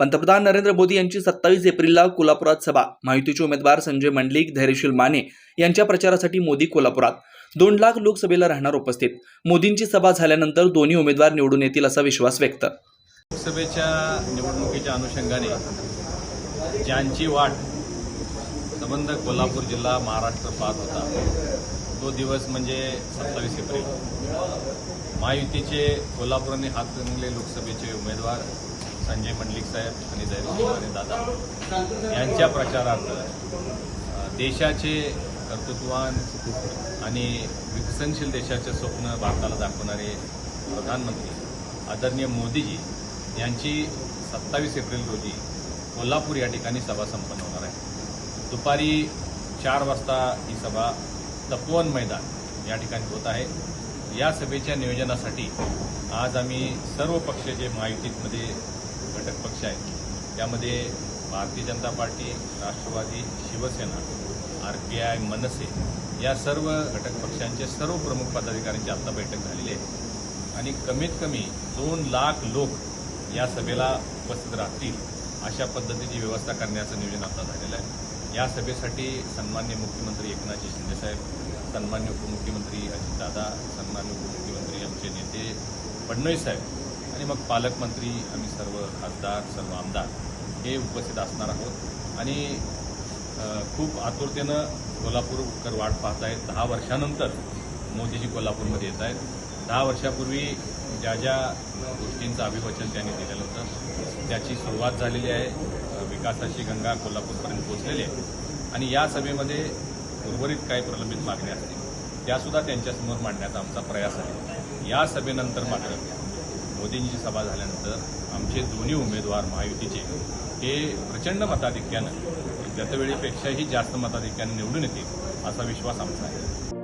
पंतप्रधान नरेंद्र मोदी यांची सत्तावीस एप्रिलला कोल्हापुरात सभा. माहितीचे उमेदवार संजय मंडलिक धैर्यशील माने यांच्या प्रचारासाठी मोदी कोल्हापुरात. दोन लाख लोकसभेला राहणार उपस्थित. मोदींची सभा झाल्यानंतर दोन्ही उमेदवार निवडून येतील असा विश्वास व्यक्त. लोकसभेच्या निवडणुकीच्या अनुषंगाने ज्यांची वाट संबंध कोल्हापूर जिल्हा महाराष्ट्र पाहत होता तो दिवस म्हणजे सत्तावीस एप्रिल. महायुतीचे कोल्हापूर आणि हातकणंगले लोकसभेचे उमेदवार संजय मंडलिक साहेब आणि जयश्री दादा यांच्या प्रचारार्थ देशाचे कर्तृत्वान आणि विकसनशील देशाचे स्वप्न भारताला दाखवणारे प्रधानमंत्री आदरणीय मोदीजी यांची सत्तावीस एप्रिल रोजी कोल्हापूर या ठिकाणी सभा संपन्न होणार आहे. दुपारी चार वाजता ही सभा तपोवन मैदान या ठिकाणी होत आहे. या सभेच्या नियोजनासाठी आज आम्ही सर्व पक्ष जे महायुतीमध्ये घटक पक्ष आहेत. त्यामध्ये Bharatiya Janata party Rashtravadi Shivsena R P I Manase या सर्व घटक पक्षांचे सर्व प्रमुख पदाधिकाऱ्यांची आत्ता बैठक झालेली आहे. आणि कमीत कमी दोन लाख लोक या सभेला उपस्थित राहतील अशा पद्धतीची व्यवस्था करण्याचं नियोजन आता झालेलं आहे. या सभेसाठी सन्मान्य मुख्यमंत्री एकनाथजी शिंदेसाहेब सन्मान्य उपमुख्यमंत्री अजितदादा सन्मान्य उपमुख्यमंत्री आमचे नेते फडणवीस साहेब आणि मग पालकमंत्री आम्ही सर्व खासदार सर्व आमदार हे उपस्थित असणार आहोत. आणि खूप आतुरतेनं कोल्हापूरकर वाट पाहत आहेत. दहा वर्षानंतर मोदीजी कोल्हापूरमध्ये येत आहेत. दहा वर्षापूर्वी ज्या ज्या गोष्टींचं अभिवचन त्यांनी दिलेलं होतं त्याची सुरुवात झालेली आहे. विकासाची गंगा कोल्हापूरपर्यंत पोचलेली आहे. आणि या सभेमध्ये उर्वरित काही प्रलंबित मागण्या असतील त्यासुद्धा त्यांच्यासमोर मांडण्याचा आमचा प्रयास आहे. या सभेनंतर मात्र मोदींची सभा झाल्यानंतर आमचे दोन्ही उमेदवार महायुतीचे हे प्रचंड मताधिक्यानं गतवेळेपेक्षाही जास्त मताधिक्यानं निवडून येतील असा विश्वास आमचा आहे.